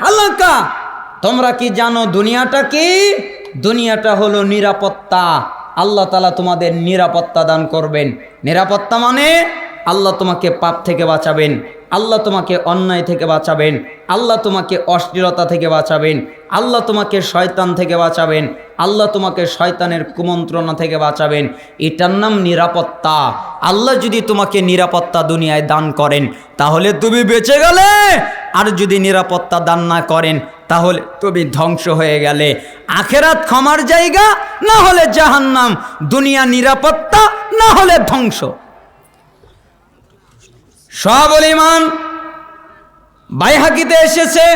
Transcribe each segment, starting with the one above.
হালাকা। তোমরা কি জানো দুনিয়াটা কি? দুনিয়াটা হলো নিরাপত্তা। আল্লাহ তালা তোমাদের নিরাপত্তা দান করবেন। নিরাপত্তা মানে আল্লাহ তোমাকে পাপ থেকে বাঁচাবেন। আল্লাহ তোমাকে অন্যায় থেকে বাঁচাবেন, আল্লাহ তোমাকে অশ্লীলতা থেকে বাঁচাবেন, আল্লাহ তোমাকে শয়তান থেকে বাঁচাবেন, আল্লাহ তোমাকে শয়তানের কুমন্ত্রণা থেকে বাঁচাবেন। এটার নাম নিরাপত্তা। আল্লাহ যদি তোমাকে নিরাপত্তা দুনিয়ায় দান করেন, তাহলে তুমি বেঁচে গেলে। আর যদি নিরাপত্তা দান না করেন, তাহলে তুমি ধ্বংস হয়ে গেলে। আখেরাত ক্ষমার জায়গা, না হলে জাহান্নাম। দুনিয়া নিরাপত্তা, না হলে ধ্বংস। সবল ইমান বাইহাকিতে এসেছে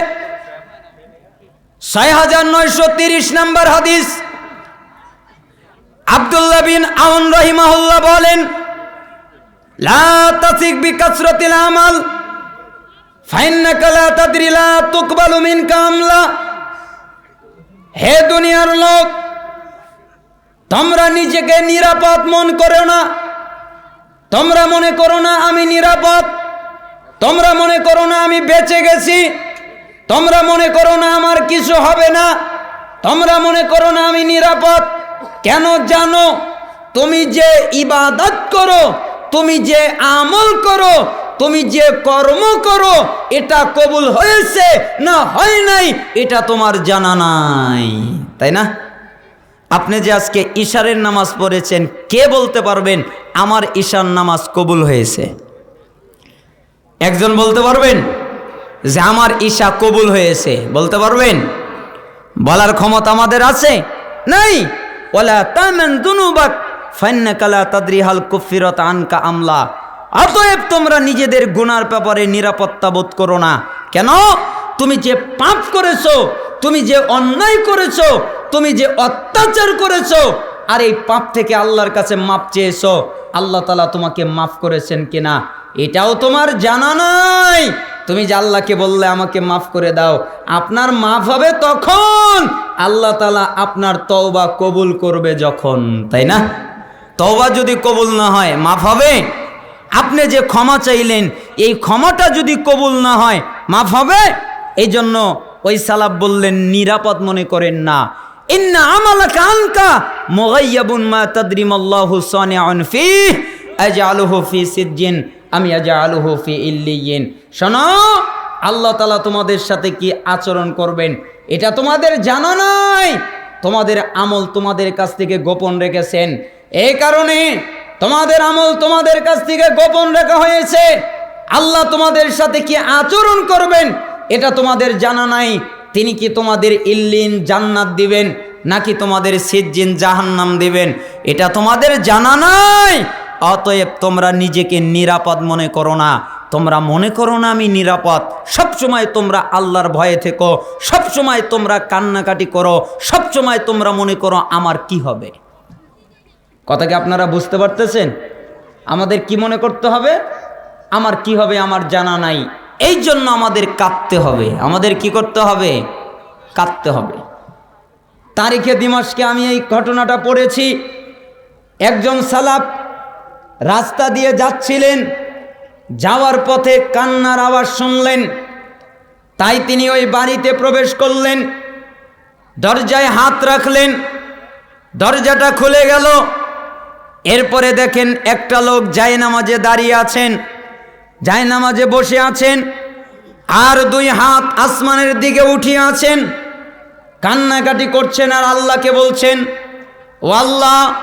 ছয় হাজার নয়শো তিরিশ নম্বর হাদিস। আব্দুল্লাহ বিন আউন রহিমাহুল্লাহ বলেন, লা তাসিক বিকাসরাতিল আমাল, ফাইন্নাকা লা তাদরি, লা তুকবালু মিনকা আমলা। হে দুনিয়ার লোক, তোমরা নিজেকে নিরাপদ মন করো না। তোমরা মনে করো না, আমি নিরাপদ। তোমরা মনে করো না আমি বেঁচে গেছি? তোমরা মনে করো না আমার কিছু হবে না? তোমরা মনে করো না আমি নিরাপদ? কেন জানো? তুমি যে ইবাদত করো, তুমি যে আমল করো, তুমি যে কর্ম করো, এটা কবুল হয়েছে না হয় নাই, এটা তোমার জানা নাই। তাই না? আপনি যে আজকে ঈশারের নামাজ পড়েছেন, কে বলতে পারবেন, আমার ঈশার নামাজ কবুল হয়েছে? একজন বলতে পারবেন যে আমার ঈশা কবুল হয়েছে, বলতে পারবেন? বলার ক্ষমতা আমাদের আছে? নাই। ওলা তামেন দুনুবাক ফান্নাকালা তাদরিহাল কুফিরত আনকা আমলা। অতএব তোমরা নিজেদের গুনার ব্যাপারে নিরাপত্তা বোধ করো না। কেন? তুমি যে পাপ করেছ, তুমি যে অন্যায় করেছ, তুমি যে অত্যাচার করেছ, আর এই পাপ থেকে আল্লাহর কাছে মাপ চেয়েছো, আল্লাহ তালা তোমাকে মাফ করেছেন কিনা? এটাও তোমার জানা নাই তুমি যে আল্লাহকে বললে আমাকে মাফ করে দাও, আপনার মাফ হবে তখন। আল্লাহ তালা আপনার তওবা কবুল করবে যখন, তাই না? তওবা যদি কবুল না হয়, মাফ হবে? আপনি যে ক্ষমা চাইলেন, এই ক্ষমাটা যদি কবুল না হয়, মাফ হবে? এই জন্য ওই সালাব বললেন, নিরাপদ মনে করেন না। ইন্না সিজ্জিন। আমি আজআলুহু ফি ইল্লিয়িন শোনো, আল্লাহ তালা তোমাদের সাথে কি আচরণ করবেন, এটা তোমাদের জানা নাই। তোমাদের আমল তোমাদের কাছ থেকে গোপন রেখেছেন। এই কারণে তোমাদের আমল তোমাদের কাছ থেকে গোপন রাখা হয়েছে। আল্লাহ তোমাদের সাথে কি আচরণ করবেন, এটা তোমাদের জানা নাই। তিনি কি তোমাদের ইল্লিন জান্নাত দিবেন, নাকি তোমাদের সিজ্জিন জাহান্নাম দিবেন, এটা তোমাদের জানা নাই। অতএব তোমরা নিজেকে নিরাপদ মনে করো না। তোমরা মনে করো না আমি নিরাপদ। সবসময় তোমরা আল্লাহর ভয়ে থেকো। সবসময় তোমরা কান্নাকাটি করো। সবসময় তোমরা মনে করো আমার কি হবে। কথা কি আপনারা বুঝতে পারতেছেন? আমাদের কি মনে করতে হবে? আমার কি হবে আমার জানা নাই। এই জন্য আমাদের কাঁদতে হবে। আমাদের কি করতে হবে? কাঁদতে হবে। তারিখে দিমাসকে আমি এই ঘটনাটা পড়েছি। একজন সালাপ রাস্তা দিয়ে যাচ্ছিলেন। যাওয়ার পথে কান্নার আওয়াজ শুনলেন। তাই তিনি ওই বাড়িতে প্রবেশ করলেন। দরজায় হাত রাখলেন। দরজাটা খুলে গেল। এরপরে দেখেন একটা লোক যায় নামাজে দাঁড়িয়ে আছেন। যায় নামাজে বসে আছেন। আর দুই হাত আসমানের দিকে উঠিয়ে আছেন। কান্নাকাটি করছেন আর আল্লাহকে বলছেন, ও আল্লাহ,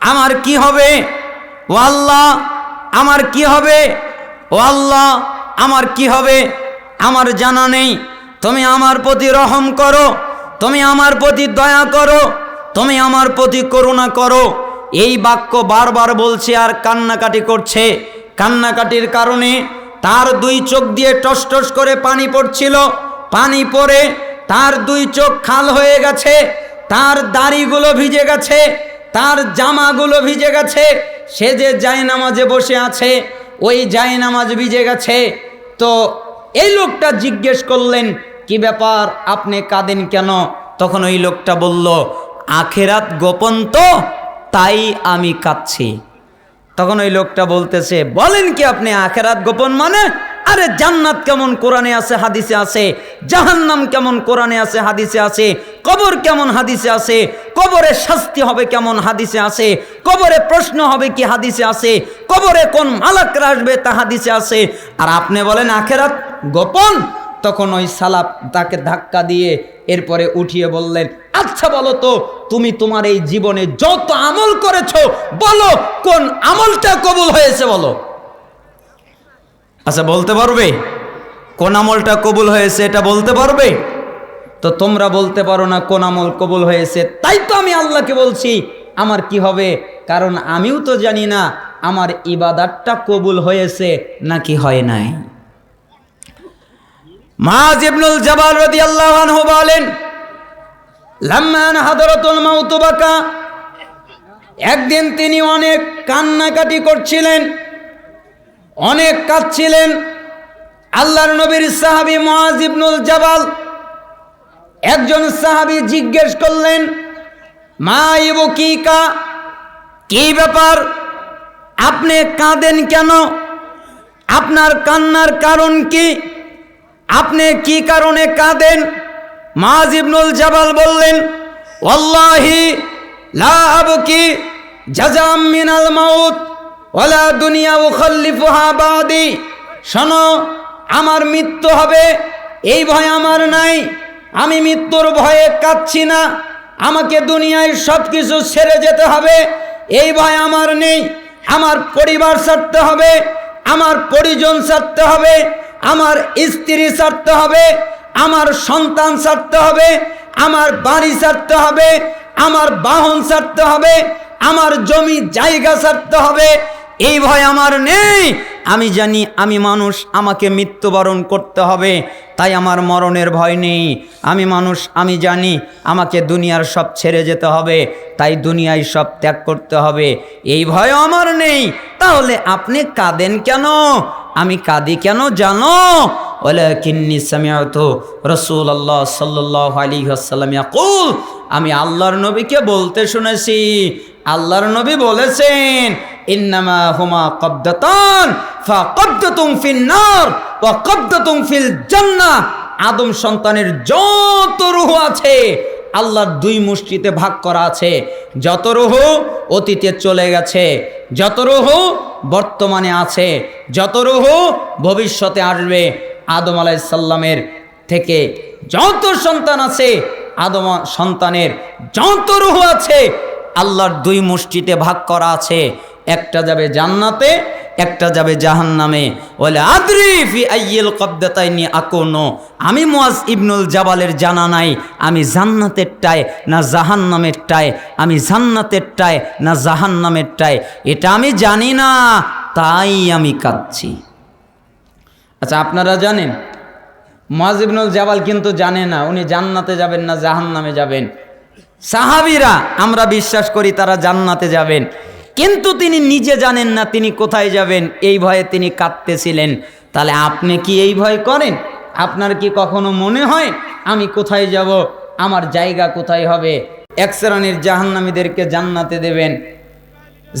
আমার কি হবে? ও আল্লাহ, আমার কি হবে? ও আল্লাহ, আমার কি হবে? আমার জানা নেই। তুমি আমার প্রতি রহম করো, তুমি আমার প্রতি দয়া করো, তুমি আমার প্রতি করুণা করো। এই বাক্য বারবার বলছে আর কান্নাকাটি করছে। কান্নাকাটির কারণে তার দুই চোখ দিয়ে টস টস করে পানি পড়ছিল। পানি পড়ে তার দুই চোখ খাল হয়ে গেছে, তার দাড়িগুলো ভিজে গেছে, তার জামাগুলো ভিজে গেছে সে যে জায় নামাজে বসে আছে, ওই জায় নামাজ ভিজে গেছে। তো এই লোকটা জিজ্ঞেস করলেন, কি ব্যাপার? আপনি কাঁদেন কেন? তখন ওই লোকটা বলল, আখেরাত গোপন তো, তাই আমি কাঁদছি। তখন ওই লোকটা বলতেছে, বলেন কি আপনি আখেরাত গোপন মানে? আরে জান্নাত কেমন কোরআনে আছে, হাদিসে আছে, জাহান্নাম কেমন কোরআনে আছে, হাদিসে আছে কবর কেমন হাদিসে আছে? কবরে শাস্তি হবে কেমন হাদিসে আছে? কবরে প্রশ্ন হবে কি হাদিসে আছে? কবরে কোন মালাকরা আসবে তা হাদিসে আছে? আর আপনি বলেন, আখেরাত গোপন? তখন ওই সালাপ তাকে ধাক্কা দিয়ে এরপরে উঠিয়ে বললেন আচ্ছা বলো তো, তুমি তোমার এই জীবনে যত আমল করেছ, বলো কোন আমলটা কবুল হয়েছে বলো? আচ্ছা বলতে পারবে? কোন আমলটা কবুল হয়েছে এটা বলতে পারবে? তো তোমরা বলতে পারো না কোন আমল কবুল হয়েছে। তাই তো আমি আল্লাহকে বলছি, আমার কি হবে? কারণ আমিও তো জানি না আমার ইবাদাতটা কবুল হয়েছে নাকি হয় নাই। মাজ ইবনুল জাবাল রাদিয়াল্লাহু আনহু বলেন লাম্মান হাদরাতুল মাউত বাকা। একদিন তিনি অনেক কান্নাকাটি করছিলেন, অনেক কাঁদছিলেন। আল্লাহর নবীর সাহাবী মুআজ ইবনুল জাবাল একজন সাহাবী জিজ্ঞেস করলেন, মা ইবুকিকা, কি কা কি ব্যাপার? আপনি কাঁদেন কেন? আপনার কান্নার কারণ কি? আপনি কি কারণে কাঁদেন? মাজ ইবনুল জাবাল বললেন, ওয়াল্লাহি, লা আবকি জাজাম মিনাল মাউত, ওয়ালা দুনিয়া উখাল্লিফুহা বাদি। শোনো, আমার মৃত্যু হবে, এই ভয় আমার নাই। আমি মৃত্যুর ভয়ে কাঁদছি না। আমাকে দুনিয়ায় সব কিছু ছেড়ে যেতে হবে। এই ভয় আমার নেই। আমার পরিবার ছাড়তে হবে। আমার পরিজন ছাড়তে হবে। আমার স্ত্রী ছাড়তে হবে। আমার সন্তান ছাড়তে হবে। আমার বাড়ি ছাড়তে হবে। আমার বাহন ছাড়তে হবে। আমার জমি জায়গা ছাড়তে হবে। এই ভয় আমার নেই। আমি জানি আমি মানুষ, আমাকে মৃত্যুবরণ করতে হবে, তাই আমার মরণের ভয় নেই। আমি মানুষ, আমি জানি আমাকে দুনিয়ার সব ছেড়ে যেতে হবে, তাই দুনিয়ায় সব ত্যাগ করতে হবে। এই ভয় আমার নেই। তাহলে আপনি কাঁদেন কেন? আমি কাঁদি কেন জানো? বলে ওলাকিন্নি সামিয়াত রসুল আল্লাহ সাল্লাহ আলী আসাল্লাম আমি আল্লাহর নবীকে বলতে শুনেছি আল্লাহর নবী বলেছেন, ইন্নামা হুমা কব্দাতান, ফা কব্দাতুম ফিন নার ওয়া কব্দাতুম ফিল জান্নাহ আদম সন্তানের যত রূহ আছে, আল্লাহর দুই মুষ্টিতে ভাগ করা আছে। যত রুহ অতীতে চলে গেছে, যত রুহ বর্তমানে আছে, যত রুহ ভবিষ্যতে আসবে। আদম আলাইসাল্লামের থেকে যত সন্তান আছে, আদম সন্তানের যত রুহ আছে আল্লাহর দুই মুষ্টিতে ভাগ করা আছে। একটা যাবে জান্নাতে, একটা যাবে জাহান নামে বলে আদ্রিফি আইয়েল কব্দাতাইনি আকোনো। আমি মুয়াজ ইবনুল জাবালের জানা নাই, আমি জান্নাতের জান্নাতেরটায় না জাহান নামেরটায় আমি জান্নাতের জান্নাতেরটায় না জাহান নামেরটায় এটা আমি জানি না, তাই আমি কাঁদছি। আচ্ছা আপনারা জানেন মুয়াজ ইবনুল জাবাল কিন্তু জানে না, উনি জান্নাতে যাবেন না জাহান নামে যাবেন। সাহাবিরা, আমরা বিশ্বাস করি তারা জান্নাতে যাবেন। কিন্তু তিনি নিজে জানেন না তিনি কোথায় যাবেন, এই ভয়ে তিনি কাঁদতেছিলেন। তাহলে আপনি কি এই ভয় করেন? আপনার কি কখনো মনে হয়, আমি কোথায় যাব, আমার জায়গা কোথায় হবে? এক জাহান্নামীদেরকে জান্নাতে দেবেন।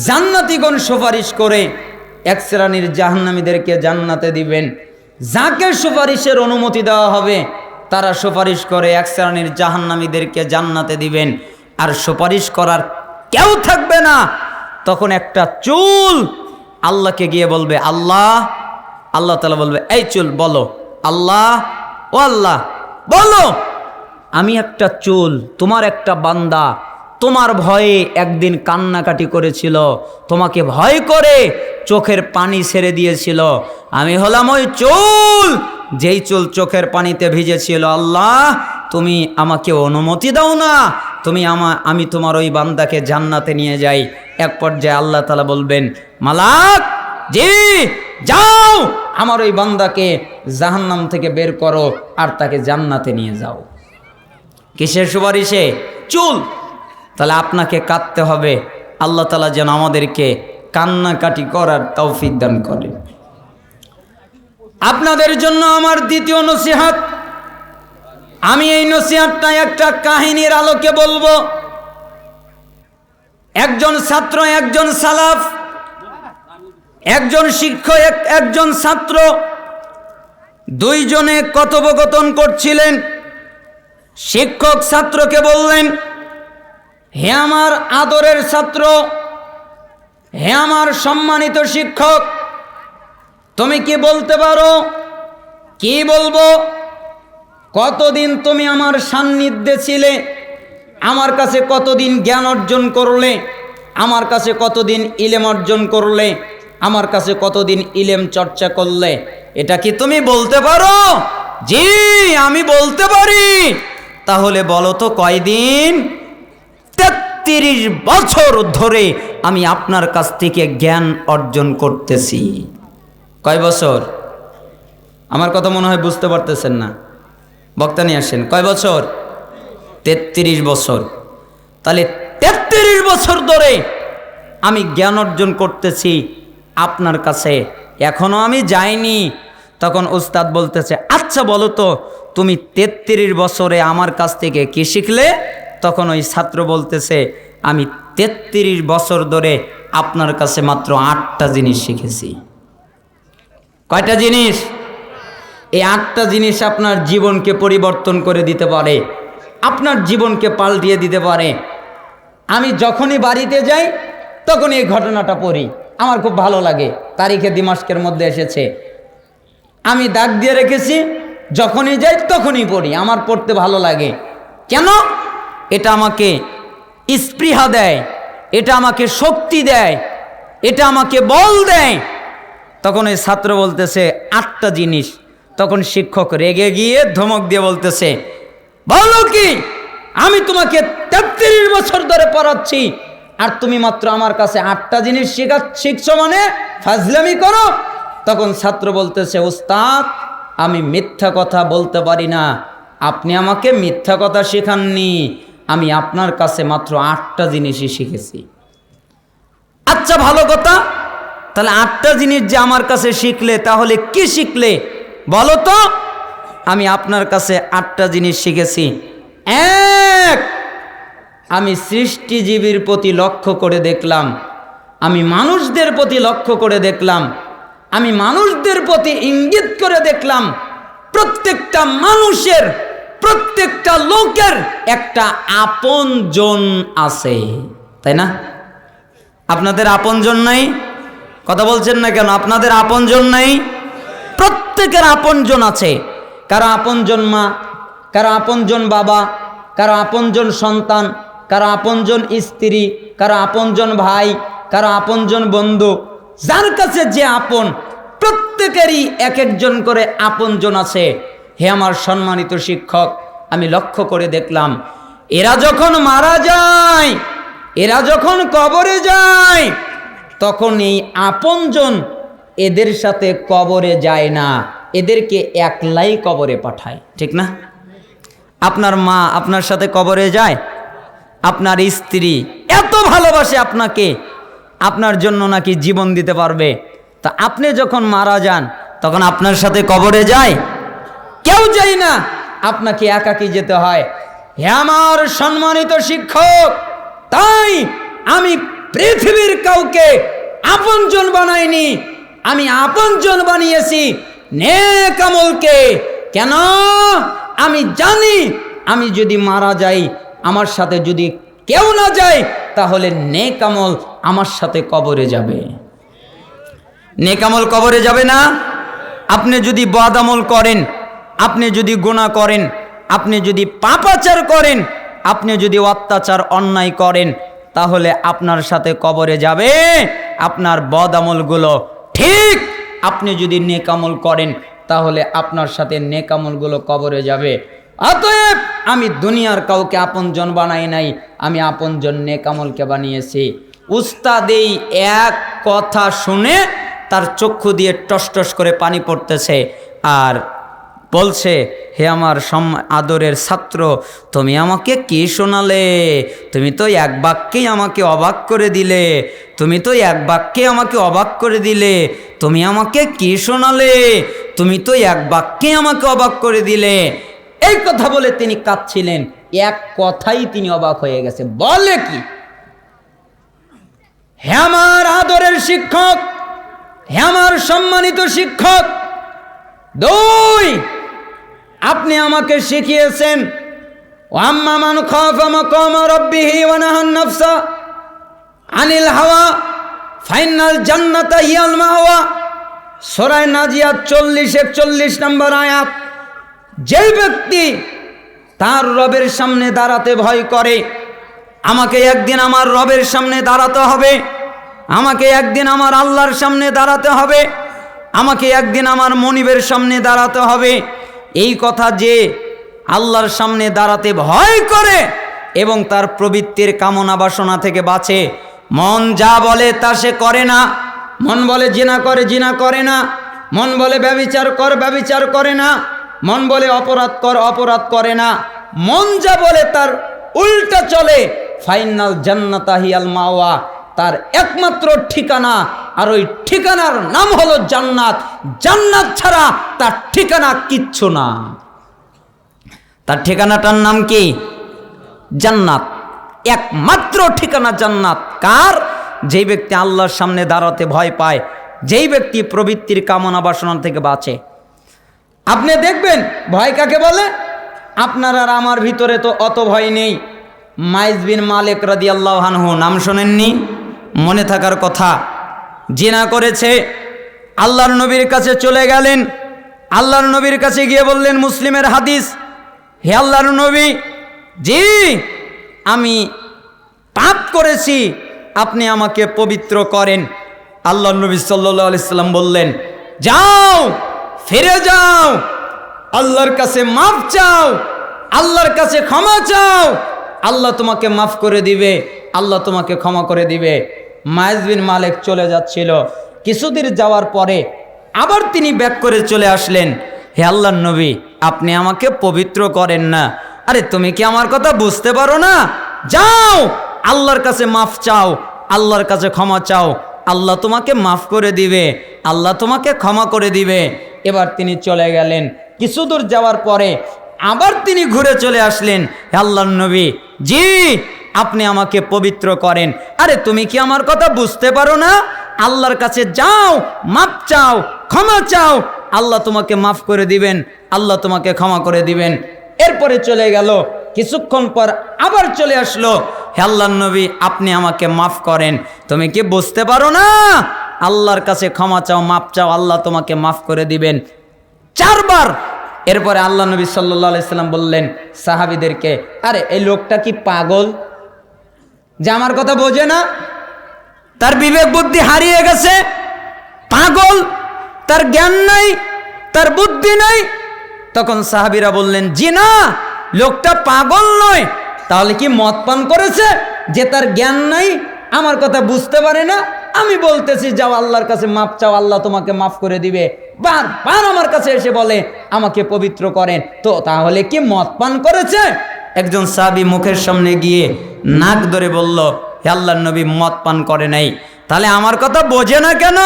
জান্নাতিগণ সুপারিশ করে এক শ্রেণির জাহান্নামীদেরকে জান্নাতে দিবেন। যাকে সুপারিশের অনুমতি দেওয়া হবে তারা সুপারিশ করে এক শ্রেণির জাহান্নামীদেরকে জান্নাতে দিবেন। আর সুপারিশ করার কেউ থাকবে না। তখন একটা চুল আল্লাহকে গিয়ে বলবে, আল্লাহ। আল্লাহ তালা বলবে, এই চুল বলো, আল্লাহ? ও আল্লাহ, বলো। আমি একটা চুল, তোমার একটা বান্দা। তোমার ভয়ে একদিন কান্নাকাটি করেছিল, তোমাকে ভয় করে চোখের পানি ছেড়ে দিয়েছিল। আমি হলাম ওই চুল। যেই চুল চোখের পানিতে ভিজেছিল, আল্লাহ, তুমি আমাকে অনুমতি দাও না। তুমি আমা, আমি তোমার ওই বান্দাকে জান্নাতে নিয়ে যাই। এক পর্যায়ে আল্লাহ তালা বলবেন, মালাক, জি, যাও, আমার ওই বান্দাকে জাহান্নাম থেকে বের করো আর তাকে জান্নাতে নিয়ে যাও। কিসের সুপারিশে? চুল। তাহলে আপনাকে কাঁদতে হবে। আল্লাহ তালা যেন আমাদেরকে কান্নাকাটি করার তৌফিক দান করে আপনাদের জন্য আমার দ্বিতীয় নসিহাত। আমি এই নসিহাতটা একটা কাহিনীর আলোকে বলব। একজন ছাত্র, একজন সালাফ, একজন শিক্ষক একজন ছাত্র, দুইজনে কথোপকথন করছিলেন। শিক্ষক ছাত্রকে বললেন, হে আমার আদরের ছাত্র, হে আমার সম্মানিত শিক্ষক তুমি কি বলতে পারো? কি বলব? কতদিন তুমি আমার সান্নিধ্যে ছিলে? আমার কাছে কতদিন জ্ঞান অর্জন করলে? আমার কাছে কতদিন ইলেম অর্জন করলে? আমার কাছে কতদিন ইলেম চর্চা করলে? এটা কি তুমি বলতে পারো? জি, আমি বলতে পারি। তাহলে বলো তো কয়দিন? তেত্রিশ বছর ধরে আমি আপনার কাছ থেকে জ্ঞান অর্জন করতেছি। কয় বছর? আমার কথা মনে হয় বুঝতে পারতেছেন না। বক্তা নিয়ে আসেন, কয় বছর? তেত্রিশ বছর। তাহলে তেত্রিশ বছর ধরে আমি জ্ঞান অর্জন করতেছি আপনার কাছে। এখনও আমি যাইনি। তখন উস্তাদ বলতেছে আচ্ছা বলো তো, তুমি তেত্রিশ বছরে আমার কাছ থেকে কি শিখলে? তখন ওই ছাত্র বলতেছে, আমি তেত্রিশ বছর ধরে আপনার কাছে মাত্র আটটা জিনিস শিখেছি। কয়টা জিনিস? এই আটটা জিনিস আপনার জীবনকে পরিবর্তন করে দিতে পারে। আপনার জীবনকে পাল্টিয়ে দিতে পারে। আমি যখনই বাড়িতে যাই তখন এই ঘটনাটা পড়ি। আমার খুব ভালো লাগে। তারিখে দিমাসকের মধ্যে এসেছে। আমি দাগ দিয়ে রেখেছি, যখনই যাই, তখনই পড়ি। আমার পড়তে ভালো লাগে। কেন? এটা আমাকে স্পৃহা দেয়। এটা আমাকে শক্তি দেয়। এটা আমাকে বল দেয়। তখন ওই ছাত্র বলতেছে, আটটা জিনিস। তখন শিক্ষক রেগে গিয়ে ধমক দিয়ে বলতেছে, বলো কি, আমি তোমাকে তেত্রিশ বছর ধরে পড়াচ্ছি, আর তুমি মাত্র আমার কাছে আটটা জিনিস শেখা, শিখছো মানে ফাজলামি করো। তখন ছাত্র বলতেছে, ওস্তাদ, আমি মিথ্যা কথা বলতে পারি না। আপনি আমাকে মিথ্যা কথা শেখাননি। আমি আপনার কাছে মাত্র আটটা জিনিসই শিখেছি। আচ্ছা ভালো কথা। তাহলে আটটা জিনিস যে আমার কাছে শিখলে, তাহলে কি শিখলে? বলো তো। আমি আপনার কাছে আটটা জিনিস শিখেছি। এক, আমি সৃষ্টিজীবীর প্রতি লক্ষ্য করে দেখলাম। আমি মানুষদের প্রতি লক্ষ্য করে দেখলাম। আমি মানুষদের প্রতি ইঙ্গিত করে দেখলাম। প্রত্যেকটা মানুষের, প্রত্যেকটা লোকের একটা আপনজন আছে। তাই না? আপনাদের আপনজন নাই? কথা বলছেন না কেন? আপনাদের আপনজন নাই? প্রত্যেকের আপনজন আছে। কারও আপনজন মা, কারও আপনজন বাবা, কারও আপনজন সন্তান, কারও আপনজন স্ত্রী, কারও আপনজন ভাই, কারও আপনজন বন্ধু। যার কাছে যে আপন, প্রত্যেকেরই এক একজন করে আপনজন আছে। হে আমার সম্মানিত শিক্ষক, আমি লক্ষ্য করে দেখলাম, এরা যখন মারা যায়, এরা যখন কবরে যায় তখন এই আপনজন এদের সাথে কবরে যায় না, এদেরকে একলাই কবরে পাঠায়। ঠিক না? আপনার মা আপনার সাথে কবরে যায়, আপনার স্ত্রী এত ভালোবাসে আপনাকে, আপনার জন্য নাকি জীবন দিতে পারবে। তা আপনি যখন মারা যান, তখন আপনার সাথে কবরে যায়? কেউ যাই না। আপনাকে একাকি যেতে হয়। হে আমার সম্মানিত শিক্ষক, তাই আমি পৃথিবীর কাউকে আপনজন বানাইনি আমি আপনজন বানিয়েছি নেক আমলকে। কেন? আমি জানি, আমি যদি মারা যাই, আমার সাথে যদি কেউ না যায়, তাহলে নেক আমল আমার সাথে কবরে যাবে। নেকামল কবরে যাবে না? আপনি যদি বদামল করেন, আপনি যদি গুণা করেন, আপনি যদি পাপাচার করেন, আপনি যদি অত্যাচার, অন্যায় করেন তাহলে আপনার সাথে কবরে যাবে। আপনার বদ আমলগুলো ঠিক আপনি যদি নেকামল করেন, তাহলে আপনার সাথে নেকামলগুলো কবরে যাবে। অতএব আমি দুনিয়ার কাউকে আপনজন বানাই নাই, আমি আপনজন নেকামলকে বানিয়েছি। উস্তাদ এই এক কথা শুনে তার চক্ষু দিয়ে টস টস করে পানি পড়তেছে। আর বলছে, হে আমার সম, আদরের ছাত্র, তুমি আমাকে কি শোনালে? তুমি তো এক বাক্যেই আমাকে অবাক করে দিলে। তুমি তো এক বাক্যে আমাকে অবাক করে দিলে। তুমি আমাকে কি শোনালে? তুমি তো এক বাক্যে আমাকে অবাক করে দিলে। এই কথা বলে তিনি কাঁদছিলেন। এক কথাই তিনি অবাক হয়ে গেছে। বলে কি? হে আমার আদরের শিক্ষক, হে আমার সম্মানিত শিক্ষক, দুই আপনি আমাকে শিখিয়েছেন, ওয়াম্মা মান খাফা মাকামা রাব্বিহি ওয়া নাহান নাফসা আনিল হাওয়া, ফাইনাল জান্নাতা হিয়াল মাওয়া। সরাই নাজিয়াত চল্লিশ একচল্লিশ নম্বর আয়াত, যেই ব্যক্তি তার রবের সামনে দাঁড়াতে ভয় করে, আমাকে একদিন আমার রবের সামনে দাঁড়াতে হবে, আমাকে একদিন আমার আল্লাহর সামনে দাঁড়াতে হবে, আমাকে একদিন আমার মনিবের সামনে দাঁড়াতে হবে। এই কথা যে আল্লাহর সামনে দাঁড়াতে ভয় করে এবং তার প্রবৃত্তির কামনা বাসনা থেকে বাঁচে, মন যা বলে তা সে করে না। মন বলে জিনা করে জিনা করে না। মন বলে ব্যবিচার কর, ব্যবিচার করে না। মন বলে অপরাধ কর, অপরাধ করে না। মন যা বলে তার উল্টা চলে। ফাইনাল জান্নাতাহিয়াল মাওয়া। তার একমাত্র ঠিকানা। আর ওই ঠিকানার নাম হলো জান্নাত। জান্নাত ছাড়া তার ঠিকানা কিচ্ছু না। তার ঠিকানাটার নাম কি? জান্নাত। একমাত্র ঠিকানা জান্নাত। কার? যেই ব্যক্তি আল্লাহর সামনে দাঁড়াতে ভয় পায়, যেই ব্যক্তি প্রবৃত্তির কামনা বাসনা থেকে বাঁচে। আপনি দেখবেন, ভয় কাকে বলে? আপনার আর আমার ভিতরে তো অত ভয় নেই। মাইজ বিন মালিক রাদি আল্লাহ হানহু নাম শোনেননি? মনে থাকার কথা। জিনা করেছে, আল্লাহর নবীর কাছে চলে গেলেন। আল্লাহর নবীর কাছে গিয়ে বললেন, মুসলিমের হাদিস, হে আল্লাহর নবী, জি, আমি পাপ করেছি, আপনি আমাকে পবিত্র করেন। আল্লাহ নবী সাল্লাহ আলাইসাল্লাম বললেন, যাও, ফিরে যাও, আল্লাহর কাছে মাফ চাও, আল্লাহর কাছে ক্ষমা চাও, আল্লাহ তোমাকে মাফ করে দিবে, আল্লাহ তোমাকে ক্ষমা করে দিবে। মায়েজ বিন মালিক চলে যাচ্ছিল। কিছুদিন যাওয়ার পরে আবার তিনি ব্যাক করে চলে আসলেন। হে আল্লাহর নবী, আপনি আমাকে পবিত্র করেন না। আরে, তুমি কি আমার কথা বুঝতে পারো না? যাও, আল্লাহর কাছে মাফ চাও, আল্লাহর কাছে ক্ষমা চাও। আল্লাহ তোমাকে মাফ করে দিবে, আল্লাহ তোমাকে ক্ষমা করে দিবে। এবার তিনি চলে গেলেন। কিছু দূর যাওয়ার পরে আবার তিনি ঘুরে চলে আসলেন। হে আল্লাহর নবী, জি আপনি আমাকে পবিত্র করেন। আরে, তুমি কি আমার কথা বুঝতে পারো না? আল্লাহর কাছে যাও, মাপ চাও, ক্ষমা চাও। আল্লাহ তোমাকে মাফ করে দিবেন, আল্লাহ তোমাকে ক্ষমা করে দিবেন। এরপরে চলে গেল, কিছুক্ষণ পর আবার চলে আসলো। হে নবী, আপনি আমাকে মাফ করেন। তুমি কি বুঝতে পারো না? আল্লাহর কাছে ক্ষমা চাও, মাপ চাও, আল্লাহ তোমাকে মাফ করে দিবেন। চারবার। এরপরে আল্লাহ নবী সাল্লাহ আলাইসাল্লাম বললেন, সাহাবিদেরকে, আরে, এই লোকটা কি পাগল? যে আমার কথা বোঝে না, তার বিবেক বুদ্ধি হারিয়ে গেছে, পাগল, তার জ্ঞান নাই, তার বুদ্ধি নাই। তখন সাহাবিরা বললেন, জি না, লোকটা পাগল নয়। তাহলে কি মদ পান করেছে? যে তার জ্ঞান নাই, আমার কথা বুঝতে পারে না। আমি বলতেছি, যাও আল্লাহর কাছে মাপ চাও, আল্লাহ তোমাকে মাফ করে দিবে। বার বার আমার কাছে এসে বলে, আমাকে পবিত্র করেন। তো তাহলে কি মদ পান করেছে? একজন সাহাবি মুখের সামনে গিয়ে নাক ধরে বলল, হে আল্লাহর নবী, মদ পান করে নাই। তাহলে আমার কথা বোঝে না কেন?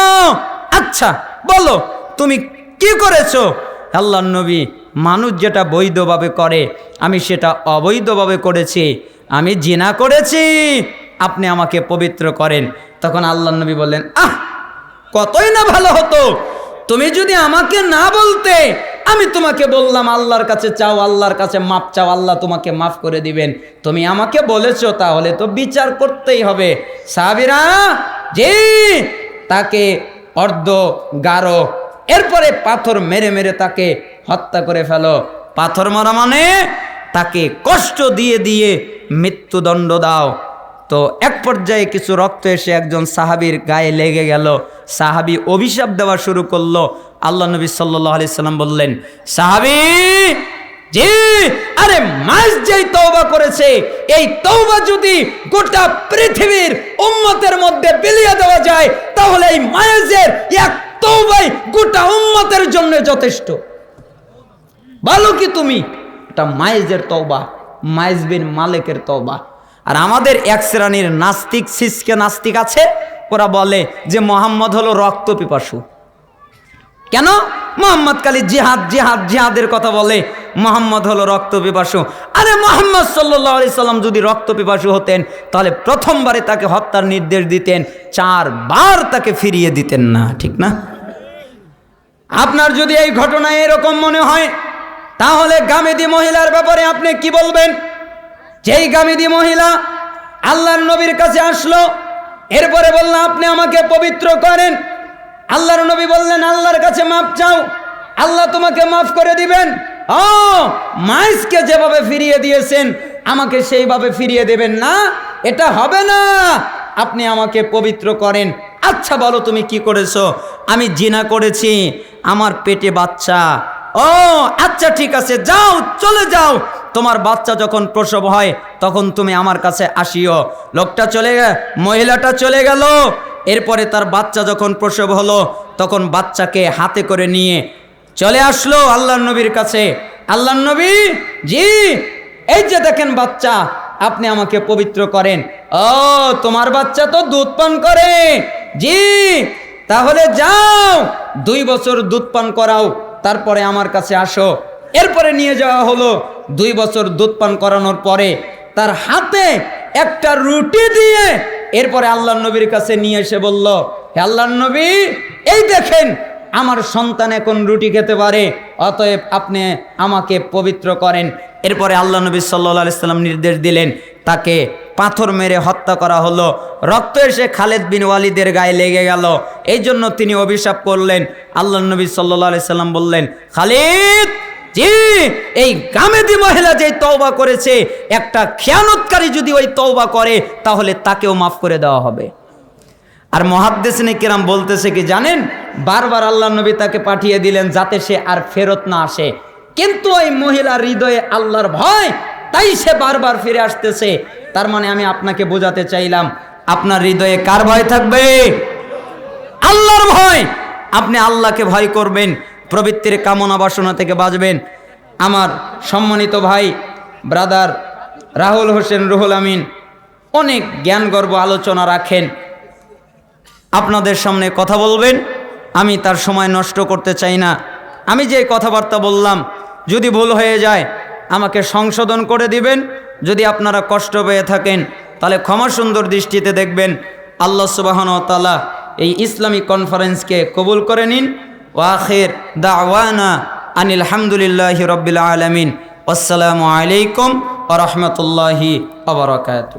আচ্ছা বলো, তুমি কি করেছ? আল্লাহর নবী, মানুষ যেটা বৈধভাবে করে, আমি সেটা অবৈধভাবে করেছি। আমি জিনা করেছি। আপনি আমাকে পবিত্র করেন। তখন আল্লাহ নবী বললেন, আহ, কতই না ভালো হতো। তুমি যদি আমাকে না বলতে আমি তোমাকে বললাম, আল্লাহর কাছে চাও, আল্লাহর কাছে মাপ চাও, আল্লাহ তোমাকে মাফ করে দিবেন। তুমি আমাকে বলেছ, তাহলে তো বিচার করতেই হবে। সাবিরা জি, তাকে অর্ধ গাঢ় এরপরে পাথর মেরে মেরে তাকে হত্যা করে ফেলো। পাথর মারা মানে তাকে কষ্ট দিয়ে দিয়ে মৃত্যুদণ্ড দাও। তো এক পর্যায়ে কিছু রক্ত এসে একজন সাহাবির গায়ে লেগে গেল। সাহাবি অভিশাপ দেওয়া শুরু করল। আল্লাহ নবী সাল্লাহ আলি সাল্লাম বললেন, সাহাবি, জি, আরে মাস যেই তৌবা করেছে, এই তৌবা যদি গোটা পৃথিবীর উম্মতের মধ্যে বিলিয়ে দেওয়া যায়, তাহলে এই মায়েজের এক তৌবাই গোটা উম্মতের জন্য যথেষ্ট। ভালো কি তুমি, এটা মায়েজের তৌবা মায়েজ বিন মালিকের তৌবা আর আমাদের এক শ্রেণির নাস্তিক, সিসকে নাস্তিক আছে, ওরা বলে যে মোহাম্মদ হলো রক্ত পিপাসু। কেন? মোহাম্মদ কালী জিহাদ জিহাদ, জিহাদের কথা বলে মোহাম্মদ হলো রক্ত পিপাসু। আরে মোহাম্মদ সাল্লাহ সাল্লাম যদি রক্ত পিপাসু হতেন, তাহলে প্রথমবারে তাকে হত্যার নির্দেশ দিতেন, চারবার তাকে ফিরিয়ে দিতেন না, ঠিক না? আপনার যদি এই ঘটনা এরকম মনে হয়, তাহলে গামেদি মহিলার ব্যাপারে আপনি কি বলবেন? যেই গামেদি মহিলা আল্লাহর নবীর কাছে আসলো, এরপরে বললাম আপনি আমাকে পবিত্র করেন। আল্লাহর নবী বললেন, আল্লাহর কাছে মাপ চাও। আল্লাহ তোমাকে মাফ করে দিবেন। ও, মাইসকে যেভাবে ফিরিয়ে দিয়েছেন, আমাকে সেইভাবে ফিরিয়ে দেবেন না। এটা হবে না। আপনি আমাকে পবিত্র করেন। আচ্ছা বলো তুমি কি করেছ? আমি জিনা করেছি। আমার পেটে বাচ্চা। ও আচ্ছা ঠিক আছে। যাও, চলে যাও। তোমার বাচ্চা যখন প্রসব হয়, তখন তুমি আমার কাছে আসিও। লোকটা চলে মহিলাটা চলে গেল। এরপরে তার বাচ্চা যখন প্রসব হলো, তখন বাচ্চাকে হাতে করে নিয়ে চলে আসলো আল্লাহ নবীর কাছে। আল্লাহ নবী, জি, এই যে দেখেন বাচ্চা, আপনি আমাকে পবিত্র করেন। ও, তোমার বাচ্চা তো দুধ পান করে। জি, তাহলে যাও, দুই বছর দুধ পান করাও, তারপরে আমার কাছে আসো। এরপরে নিয়ে যাওয়া হলো, দুই বছর দুধ পান করানোর পরে তার হাতে একটা রুটি দিয়ে এরপরে আল্লাহ নবীর কাছে নিয়ে এসে বলল, হে আল্লাহ নবী, এই দেখেন, আমার সন্তান এখন রুটি খেতে পারে, অতএব আপনি আমাকে পবিত্র করেন। এরপরে আল্লাহ নবী সাল্লা সাল্লাম নির্দেশ দিলেন, তাকে পাথর মেরে হত্যা করা হলো। রক্ত এসে খালেদ বিন ওয়ালিদের গায়ে লেগে গেল। এই জন্য তিনি অভিশাপ করলেন। আল্লাহ নবী সাল্লাহ সাল্লাম বললেন, খালিদ জি এই গামেদি মহিলা যে তওবা করেছে, একটা খেয়ানতকারী যদি ওই তওবা করে, তাহলে তাকেও মাফ করে দেওয়া হবে। আর মহাদ্দেশনে কিরাম বলতেছে কি জানেন, বারবার আল্লাহ নবী তাকে পাঠিয়ে দিলেন যাতে সে আর ফেরত না আসে। কিন্তু ওই মহিলার হৃদয়ে আল্লাহর ভয়, তাই সে বারবার ফিরে আসতেছে। তার মানে আমি আপনাকে বোঝাতে চাইলাম, আপনার হৃদয়ে কার ভয় থাকবে? আল্লাহর ভয়। আপনি আল্লাহকে ভয় করবেন প্রবৃত্তির কামনা বাসনা থেকে বাঁচবেন। আমার সম্মানিত ভাই, ব্রাদার রাহুল হোসেন রুহুল আমিন, অনেক জ্ঞান গর্ব আলোচনা রাখেন। আপনাদের সামনে কথা বলবেন, আমি তার সময় নষ্ট করতে চাই না। আমি যে কথাবার্তা বললাম, যদি ভুল হয়ে যায়, আমাকে সংশোধন করে দিবেন। যদি আপনারা কষ্ট পেয়ে থাকেন, তাহলে ক্ষমা সুন্দর দৃষ্টিতে দেখবেন। আল্লাহ সুবাহন তালা এই ইসলামী কনফারেন্সকে কবুল করে নিন। ওয়াখের দাওয়ানা আনিল হামদুলিল্লাহ রবিল আলমিন। আসসালামু আলাইকুম আ রহমতুল্লাহি আবরকাত